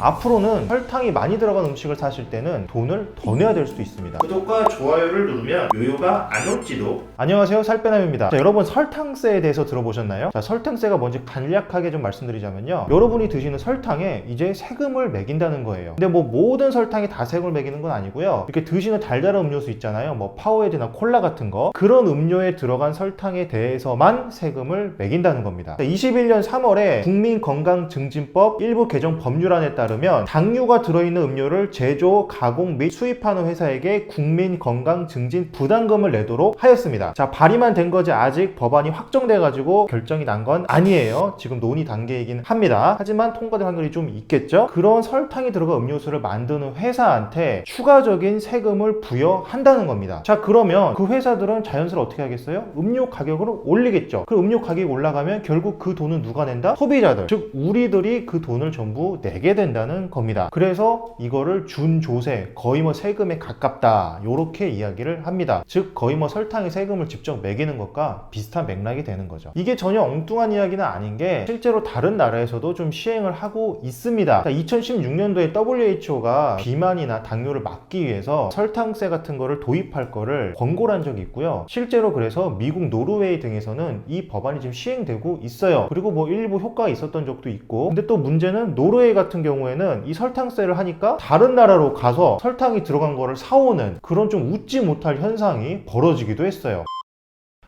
앞으로는 설탕이 많이 들어간 음식을 사실 때는 돈을 더 내야 될 수도 있습니다. 구독과 좋아요를 누르면 요요가 안 올지도. 안녕하세요. 살빼남입니다. 자, 여러분 설탕세에 대해서 들어보셨나요? 자 설탕세가 뭔지 간략하게 좀 말씀드리자면요. 여러분이 드시는 설탕에 이제 세금을 매긴다는 거예요. 근데 뭐 모든 설탕이 다 세금을 매기는 건 아니고요. 이렇게 드시는 달달한 음료수 있잖아요. 뭐 파워에이드나 콜라 같은 거. 그런 음료에 들어간 설탕에 대해서만 세금을 매긴다는 겁니다. 21년 3월에 국민건강증진법 일부 개정 법률안에 따 르면 당류가 들어있는 음료를 제조, 가공 및 수입하는 회사에게 국민 건강 증진 부담금을 내도록 하였습니다. 자, 발의만 된 거지 아직 법안이 확정돼가지고 결정이 난 건 아니에요. 지금 논의 단계이긴 합니다. 하지만 통과될 확률이 좀 있겠죠? 그런 설탕이 들어간 음료수를 만드는 회사한테 추가적인 세금을 부여한다는 겁니다. 자, 그러면 그 회사들은 자연스레 어떻게 하겠어요? 음료 가격을 올리겠죠. 그 음료 가격이 올라가면 결국 그 돈은 누가 낸다? 소비자들. 즉, 우리들이 그 돈을 전부 내게 된다 는 겁니다. 그래서 이거를 준조세, 거의 뭐 세금에 가깝다. 요렇게 이야기를 합니다. 즉, 거의 뭐 설탕에 세금을 직접 매기는 것과 비슷한 맥락이 되는 거죠. 이게 전혀 엉뚱한 이야기는 아닌 게 실제로 다른 나라에서도 좀 시행을 하고 있습니다. 2016년도에 WHO가 비만이나 당뇨를 막기 위해서 설탕세 같은 거를 도입할 거를 권고를 한 적이 있고요. 실제로 그래서 미국, 노르웨이 등에서는 이 법안이 지금 시행되고 있어요. 그리고 뭐 일부 효과가 있었던 적도 있고. 근데 또 문제는 노르웨이 같은 경우 에는 이 설탕세를 하니까 다른 나라로 가서 설탕이 들어간 거를 사오는 그런 좀 웃지 못할 현상이 벌어지기도 했어요.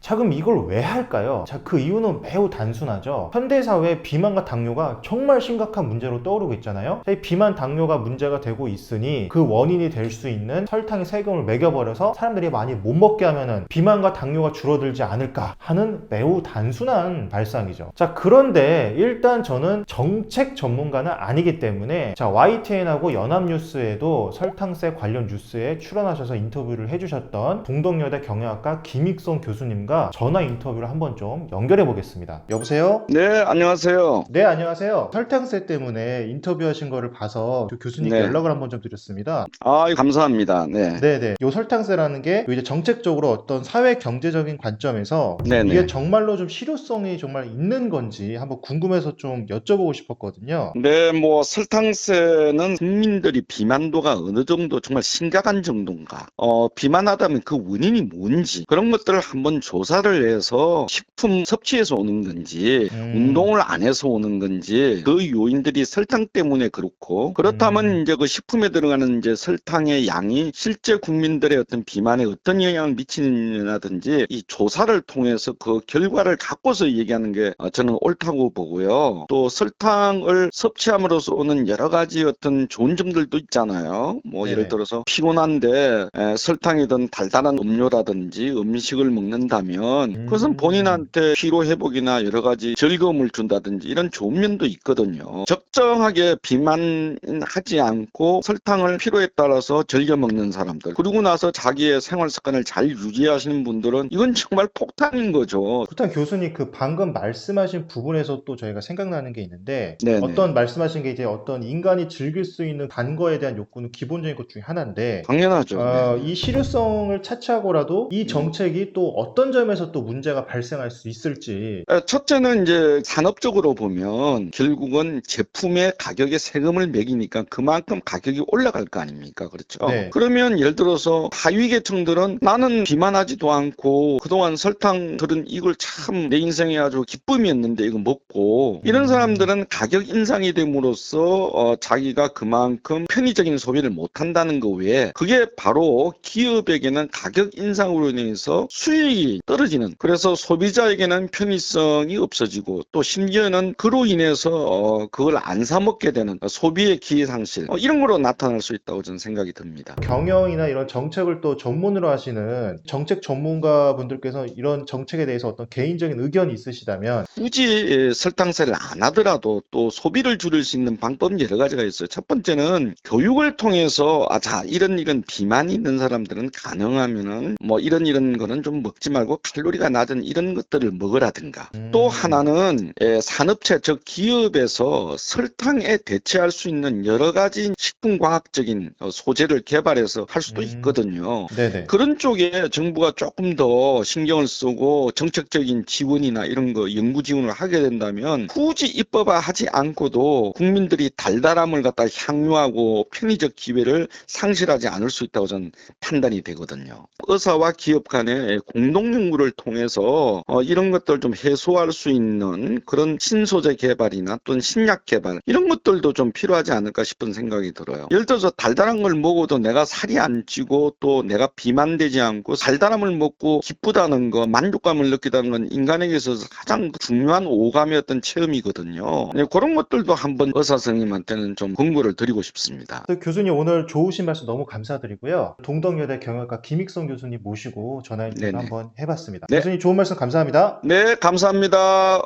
자 그럼 이걸 왜 할까요? 자 그 이유는 매우 단순하죠. 현대사회 비만과 당뇨가 정말 심각한 문제로 떠오르고 있잖아요. 자, 이 비만 당뇨가 문제가 되고 있으니 그 원인이 될 수 있는 설탕의 세금을 매겨버려서 사람들이 많이 못 먹게 하면은 비만과 당뇨가 줄어들지 않을까 하는 매우 단순한 발상이죠. 자 그런데 일단 저는 정책 전문가는 아니기 때문에 자 YTN하고 연합뉴스에도 설탕세 관련 뉴스에 출연하셔서 인터뷰를 해주셨던 동덕여대 경영학과 김익성 교수님과 전화 인터뷰를 한번 좀 연결해 보겠습니다. 여보세요? 네, 안녕하세요. 네, 안녕하세요. 설탕세 때문에 인터뷰하신 거를 봐서 그 교수님께 네. 연락을 한번 좀 드렸습니다. 아, 감사합니다. 네. 네 네. 요 설탕세라는 게 이제 정책적으로 어떤 사회 경제적인 관점에서 네네. 이게 정말로 좀 실효성이 정말 있는 건지 한번 궁금해서 좀 여쭤보고 싶었거든요. 네, 뭐, 설탕세는 국민들이 비만도가 어느 정도 정말 심각한 정도인가, 어, 비만하다면 그 원인이 뭔지, 그런 것들을 한번 조 사를 해서 식품 섭취에서 오는 건지, 음. 운동을 안 해서 오는 건지, 그 요인들이 설탕 때문에 그렇고, 그렇다면 음. 이제 그 식품에 들어가는 이제 설탕의 양이 실제 국민들의 어떤 비만에 어떤 영향을 미치느냐든지, 이 조사를 통해서 그 결과를 갖고서 얘기하는 게 어, 저는 옳다고 보고요. 또 설탕을 섭취함으로써 오는 여러 가지 어떤 좋은 점들도 있잖아요. 뭐 네네. 예를 들어서 피곤한데 에, 설탕이든 달달한 음료라든지 음식을 먹는다면 음. 그것은 본인한테 피로 회복이나 여러 가지 즐거움을 준다든지 이런 좋은 면도 있거든요. 적정하게 비만하지 않고 설탕을 필요에 따라서 즐겨 먹는 사람들 그리고 나서 자기의 생활 습관을 잘 유지하시는 분들은 이건 정말 폭탄인 거죠. 그렇다면 교수님 그 방금 말씀하신 부분에서 또 저희가 생각나는 게 있는데 네네. 어떤 말씀하신 게 이제 어떤 인간이 즐길 수 있는 단 거에 대한 욕구는 기본적인 것 중에 하나인데 당연하죠. 어, 네. 이 실효성을 차치하고라도 이 정책이 또 어떤 점 에서 또 문제가 발생할 수 있을지 에, 첫째는 이제 산업적으로 보면 결국은 제품의 가격에 세금을 매기니까 그만큼 가격이 올라갈 거 아닙니까? 그렇죠. 네. 그러면 예를 들어서 하위 계층들은 나는 비만하지도 않고 그동안 설탕 들은 이걸 참 내 인생에 아주 기쁨이었는데 이거 먹고 이런 음. 사람들은 가격 인상이 됨으로써 어, 자기가 그만큼 편의적인 소비를 못 한다는 거 외에 그게 바로 기업에게는 가격 인상으로 인해서 수익이 떨어지는 그래서 소비자에게는 편의성이 없어지고 또 심지어는 그로 인해서 어, 그걸 안 사 먹게 되는 소비의 기회 상실 어, 이런 거로 나타날 수 있다고 저는 생각이 듭니다. 경영이나 이런 정책을 또 전문으로 하시는 정책 전문가 분들께서 이런 정책에 대해서 어떤 개인적인 의견이 있으시다면 굳이 예, 설탕세를 안 하더라도 또 소비를 줄일 수 있는 방법이 여러 가지가 있어요. 첫 번째는 교육을 통해서 아, 자, 이런 이런 비만이 있는 사람들은 가능하면은 뭐 이런 이런 거는 좀 먹지 말고 칼로리가 낮은 이런 것들을 먹으라든가 음. 또 하나는 에, 산업체 즉 기업에서 설탕에 대체할 수 있는 여러 가지 식품과학적인 어, 소재를 개발해서 할 수도 음. 있거든요. 네네. 그런 쪽에 정부가 조금 더 신경을 쓰고 정책적인 지원이나 이런 거 연구 지원을 하게 된다면 굳이 입법화하지 않고도 국민들이 달달함을 갖다 향유하고 편의적 기회를 상실하지 않을 수 있다고 저는 판단이 되거든요. 의사와 기업 간의 공동 연구를 통해서 어, 이런 것들 좀 해소할 수 있는 그런 신소재 개발이나 또는 신약 개발 이런 것들도 좀 필요하지 않을까 싶은 생각이 들어요. 예를 들어서 달달한 걸 먹어도 내가 살이 안 찌고 또 내가 비만되지 않고 달달함을 먹고 기쁘다는 거 만족감을 느끼다는 건 인간에게 있어서 가장 중요한 오감의 어떤 체험이거든요. 네, 그런 것들도 한번 의사 선생님한테는 좀 권고를 드리고 싶습니다. 네, 교수님 오늘 좋으신 말씀 너무 감사드리고요. 동덕여대 경영학과 김익성 교수님 모시고 전화 인터뷰. 한번 해봤습니다. 네. 교수님 좋은 말씀 감사합니다. 네, 감사합니다.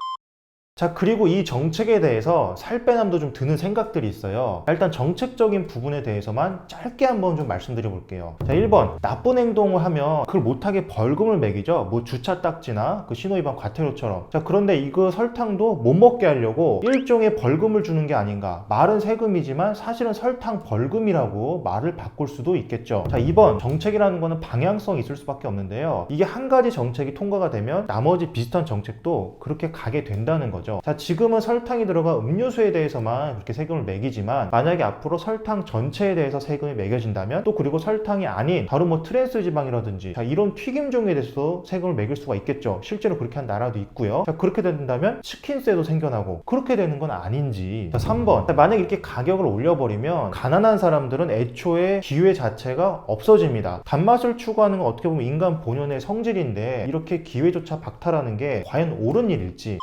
자, 그리고 이 정책에 대해서 살빼남도 좀 드는 생각들이 있어요. 자, 일단 정책적인 부분에 대해서만 짧게 한번 좀 말씀드려 볼게요. 자, 1번. 나쁜 행동을 하면 그걸 못하게 벌금을 매기죠. 뭐 주차 딱지나 그 신호위반 과태료처럼. 자, 그런데 이거 설탕도 못 먹게 하려고 일종의 벌금을 주는 게 아닌가. 말은 세금이지만 사실은 설탕 벌금이라고 말을 바꿀 수도 있겠죠. 자, 2번. 정책이라는 거는 방향성이 있을 수밖에 없는데요. 이게 한 가지 정책이 통과가 되면 나머지 비슷한 정책도 그렇게 가게 된다는 거죠. 자, 지금은 설탕이 들어간 음료수에 대해서만 그렇게 세금을 매기지만 만약에 앞으로 설탕 전체에 대해서 세금이 매겨진다면 또 그리고 설탕이 아닌 다른 뭐 트랜스 지방이라든지 자, 이런 튀김 종류에 대해서도 세금을 매길 수가 있겠죠. 실제로 그렇게 한 나라도 있고요. 자, 그렇게 된다면 치킨세도 생겨나고 그렇게 되는 건 아닌지. 자, 3번. 만약에 이렇게 가격을 올려버리면 가난한 사람들은 애초에 기회 자체가 없어집니다. 단맛을 추구하는 건 어떻게 보면 인간 본연의 성질인데 이렇게 기회조차 박탈하는 게 과연 옳은 일일지.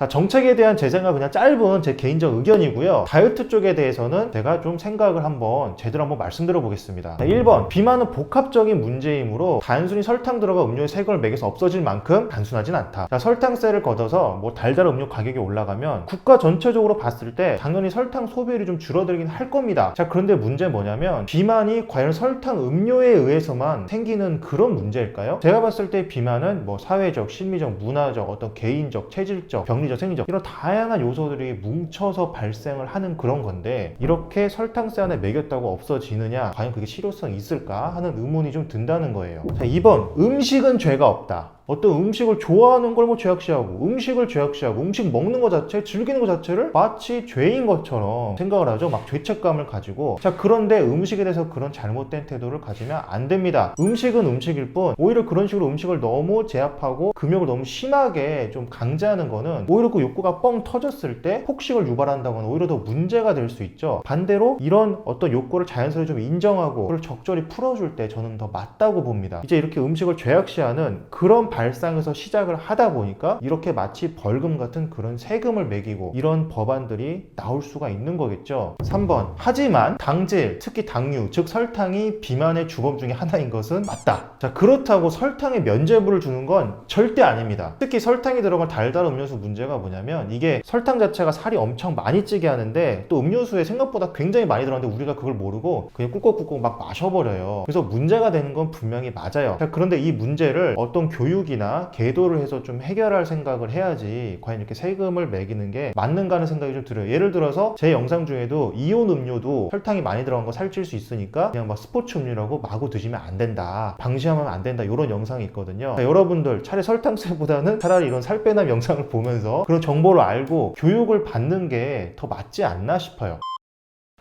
자, 정책에 대한 제 생각 그냥 짧은 제 개인적 의견이고요. 다이어트 쪽에 대해서는 제가 좀 생각을 한번 제대로 한번 말씀드려 보겠습니다. 자, 1번. 비만은 복합적인 문제이므로 단순히 설탕 들어가 음료의 세금을 매겨서 없어질 만큼 단순하진 않다. 자, 설탕세를 걷어서 뭐 달달한 음료 가격이 올라가면 국가 전체적으로 봤을 때 당연히 설탕 소비율이 좀 줄어들긴 할 겁니다. 자, 그런데 문제 뭐냐면 비만이 과연 설탕 음료에 의해서만 생기는 그런 문제일까요? 제가 봤을 때 비만은 뭐 사회적, 심리적, 문화적, 어떤 개인적, 체질적, 병리 적, 생리적 이런 다양한 요소들이 뭉쳐서 발생을 하는 그런 건데 이렇게 설탕세 안에 매겼다고 없어지느냐 과연 그게 실효성이 있을까 하는 의문이 좀 든다는 거예요. 자, 2번 음식은 죄가 없다. 어떤 음식을 좋아하는 걸 뭐 죄악시하고 음식을 죄악시하고 음식 먹는 것 자체 즐기는 것 자체를 마치 죄인 것처럼 생각을 하죠. 막 죄책감을 가지고. 자 그런데 음식에 대해서 그런 잘못된 태도를 가지면 안 됩니다. 음식은 음식일 뿐 오히려 그런 식으로 음식을 너무 제압하고 금욕을 너무 심하게 좀 강제하는 거는 오히려 그 욕구가 뻥 터졌을 때 폭식을 유발한다거나 오히려 더 문제가 될 수 있죠. 반대로 이런 어떤 욕구를 자연스레 좀 인정하고 그걸 적절히 풀어줄 때 저는 더 맞다고 봅니다. 이제 이렇게 음식을 죄악시하는 그런 발 상에서 시작을 하다 보니까 이렇게 마치 벌금 같은 그런 세금을 매기고 이런 법안들이 나올 수가 있는 거겠죠. 3번. 하지만 당질, 특히 당류, 즉 설탕이 비만의 주범 중에 하나인 것은 맞다. 자, 그렇다고 설탕에 면죄부를 주는 건 절대 아닙니다. 특히 설탕이 들어간 달달한 음료수 문제가 뭐냐면 이게 설탕 자체가 살이 엄청 많이 찌게 하는데 또 음료수에 생각보다 굉장히 많이 들어가는데 우리가 그걸 모르고 그냥 꾹꾹꾹꾹 막 마셔버려요. 그래서 문제가 되는 건 분명히 맞아요. 자, 그런데 이 문제를 어떤 교육 이나 계도를 해서 좀 해결할 생각을 해야지 과연 이렇게 세금을 매기는 게 맞는가 하는 생각이 좀 들어요. 예를 들어서 제 영상 중에도 이온 음료도 설탕이 많이 들어간 거 살찔 수 있으니까 그냥 막 스포츠 음료라고 마구 드시면 안 된다. 방심하면 안 된다. 이런 영상이 있거든요. 자, 여러분들 차라리 설탕세보다는 차라리 이런 살 빼남 영상을 보면서 그런 정보를 알고 교육을 받는 게 더 맞지 않나 싶어요.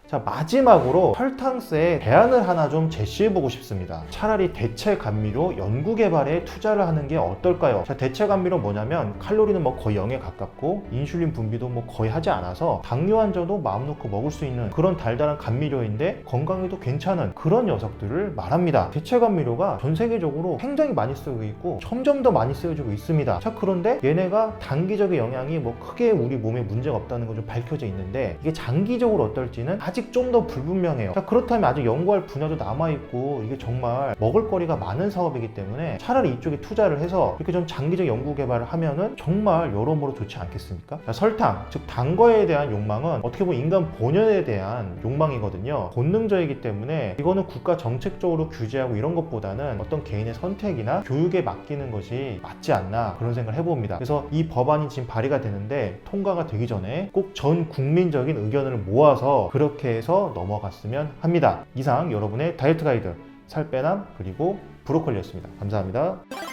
자 마지막으로 설탕세에 대안을 하나 좀 제시해보고 싶습니다. 차라리 대체 감미료 연구 개발에 투자를 하는 게 어떨까요? 자 대체 감미료 뭐냐면 칼로리는 뭐 거의 0에 가깝고 인슐린 분비도 뭐 거의 하지 않아서 당뇨 환자도 마음 놓고 먹을 수 있는 그런 달달한 감미료인데 건강에도 괜찮은 그런 녀석들을 말합니다. 대체 감미료가 전 세계적으로 굉장히 많이 쓰고 있고 점점 더 많이 쓰여지고 있습니다. 자 그런데 얘네가 단기적인 영향이 뭐 크게 우리 몸에 문제가 없다는 건 좀 밝혀져 있는데 이게 장기적으로 어떨지는 아직 아직 좀 더 불분명해요. 자, 그렇다면 아직 연구할 분야도 남아있고 이게 정말 먹을거리가 많은 사업이기 때문에 차라리 이쪽에 투자를 해서 이렇게 좀 장기적 연구 개발을 하면은 정말 여러모로 좋지 않겠습니까? 자, 설탕, 즉 단 거에 대한 욕망은 어떻게 보면 인간 본연에 대한 욕망이거든요. 본능적이기 때문에 이거는 국가 정책적으로 규제하고 이런 것보다는 어떤 개인의 선택이나 교육에 맡기는 것이 맞지 않나 그런 생각을 해봅니다. 그래서 이 법안이 지금 발의가 되는데 통과가 되기 전에 꼭 전 국민적인 의견을 모아서 그렇게 해서 넘어갔으면 합니다. 이상 여러분의 다이어트 가이드 살빼남 그리고 브로콜리였습니다. 감사합니다.